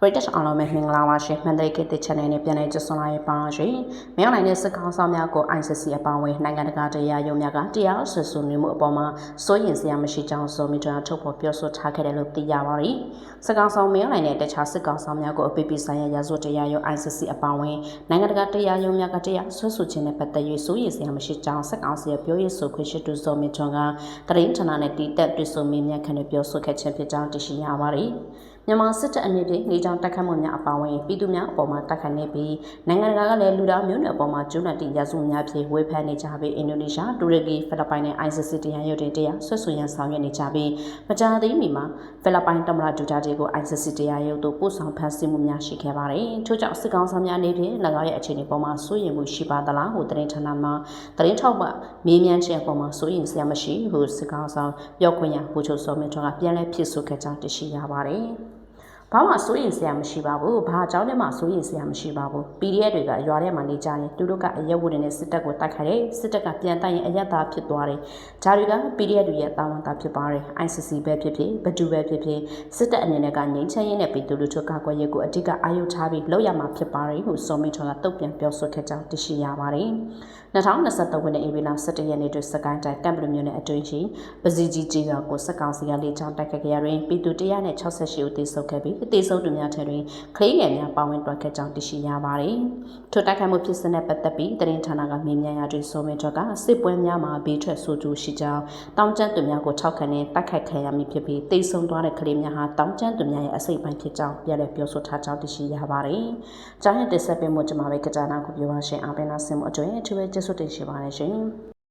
British အားလုံးပဲမင်္ဂလာပါရှင်မှန်တဲ့ကိတဲ့ channel နဲ့ပြန်လည်ကြိုဆိုလာရပါရှင်။မြောက်နိုင်တဲ့စစ်ကောင်ဆောင်များကို ICC အပောင်းဝင်နိုင်ငံတကာတရားရုံးများကတရားဆွဆွနေမှုအပေါ်မှာစိုးရင်စရာမရှိကြောင်းဆိုမိတာထုတ်ဖော်ပြောဆိုထားခဲ့တယ်လို့သိရပါတယ်။စစ်ကောင်ဆောင်မြောက်နိုင်တဲ့တခြားစစ်ကောင်ဆောင်များကိုအပိပိဆိုင်ရာရာဇဝတ်တရားရုံး ICC အပောင်းဝင်နိုင်ငံတကာတရားရုံးများကတရားဆွဆွခြင်းနဲ့ပတ်သက်၍စိုးရင်စရာမရှိကြောင်းစစ်ကောင်စီရဲ့ပြောရေးဆိုခွင့်ရှိသူဆိုမိထွန်းကတရင်ဌာနနဲ့တီးတက်တွေ့ဆုံမေးမြန်းခန့်နဲ့ပြောဆိုခဲ့ခြင်းဖြစ်ကြောင်းသိရှိရပါတယ်။ မြန်မာစစ်တပ်အနေဖြင့်နေကြောင်တက်ခတ်မှုများအပါအဝင်ပြည်သူများအပေါ်မှာတက်ခတ်နေပြီးနိုင်ငံတကာကလည်းလူသားမျိုးနွယ်အပေါ်မှာကျူးလွန်သည့်ရာဇဝတ်များဖြင့်ဝေဖန်နေကြပြီးအင်ဒိုနီးရှားတူရကီဖိလစ်ပိုင်နဲ့ ICC တရားရုံးတွေတရားဆွဆွရန်ဆောင်ရွက်နေကြပြီးမကြာသေးမီမှာဖိလစ်ပိုင်တမရဒူတာတီကို ICC တရားရုံးသို့ပို့ဆောင်ဖမ်းဆီးမှုများရှိခဲ့ပါတယ်။ထို့ကြောင့်စစ်ကောင်ဆောင်များအနေဖြင့်၎င်းရဲ့အခြေအနေပေါ်မှာစိုးရိမ်မှုရှိပါသလားဟုသတင်းဌာနမှသတင်းထောက်မှမေးမြန်းခြင်းအပေါ်မှာစိုးရိမ်စရာမရှိဟုစစ်ကောင်ဆောင်ပြောခွင့်ရဘူချိုစောမင်းထွန်းကပြန်လည်ဖြစ်ဆိုခဲ့ကြောင်းသိရှိရပါတယ်။ ဘာမှစိုးရင်စရာမရှိပါဘူး။ဘာအကြောင်းနဲ့မှစိုးရင်စရာမရှိပါဘူး။ PDF တွေကရွာထဲမှာနေကြရင်သူတို့ကအရက်ဝတ်တွေနဲ့စစ်တပ်ကိုတိုက်ခိုက်တယ်။စစ်တပ်ကပြန်တိုက်ရင်အရက်သားဖြစ်သွားတယ်။ဂျာတွေက PDF တွေရဲ့တာဝန်သားဖြစ်ပါတယ်။ ICC ပဲဖြစ်ဖြစ်ဘဒူပဲဖြစ်ဖြစ်စစ်တပ်အနေနဲ့ကငြိမ်းချမ်းရေးနဲ့ပြည်သူလူထုကကွယ်ရေးကိုအဓိကအာရုံထားပြီးလုပ်ရမှာဖြစ်ပါတယ်ဟုစောမင်းထွန်းကတုတ်ပြန်ပြောဆိုခဲ့ကြောင်းသိရှိရပါတယ်။ 2023ခုနှစ်ဧပြီလ17ရက်နေ့တွင်စကိုင်းတိုင်းကမ်ဘလူမြို့နယ်အတွင်းရှိပစီကြီးကြီးရွာကိုစက်ကောင်စီကလေကြောင်းတိုက်ခတ်ကြရာတွင်ပြည်သူ168ဦးသေဆုံးခဲ့ပြီးအသေးဆုံးသူများထက်တွင်ခရီးငယ်များပါဝင်တွက်ခဲ့ကြောင်းသိရှိရပါတယ်။ထိုတိုက်ခိုက်မှုဖြစ်စဉ်နဲ့ပတ်သက်ပြီးသတင်းဌာနကမေးမြန်းရာတွင်ဆိုမင်းထွက်ကစစ်ပွဲများမှာဘေးထွက်ဆိုသူရှိကြောင်းတောင်ကျမ်းသူများကိုထောက်ခံတဲ့တိုက်ခိုက်ခံရမည်ဖြစ်ပြီးသေဆုံးသွားတဲ့ကလေးများဟာတောင်ကျမ်းသူများရဲ့အစိတ်ပိုင်းဖြစ်ကြောင်းပြန်လည်ပြောဆိုထားကြောင်းသိရှိရပါတယ်။ကြားရတဲ့ဆက်ပေးမှုကျွန်မပဲကကြနာကိုပြောပါရှင်အားပေးနာဆင်မှုအတွင်းအထူးပဲကျေးဇူးတင်ရှိပါတယ်ရှင်။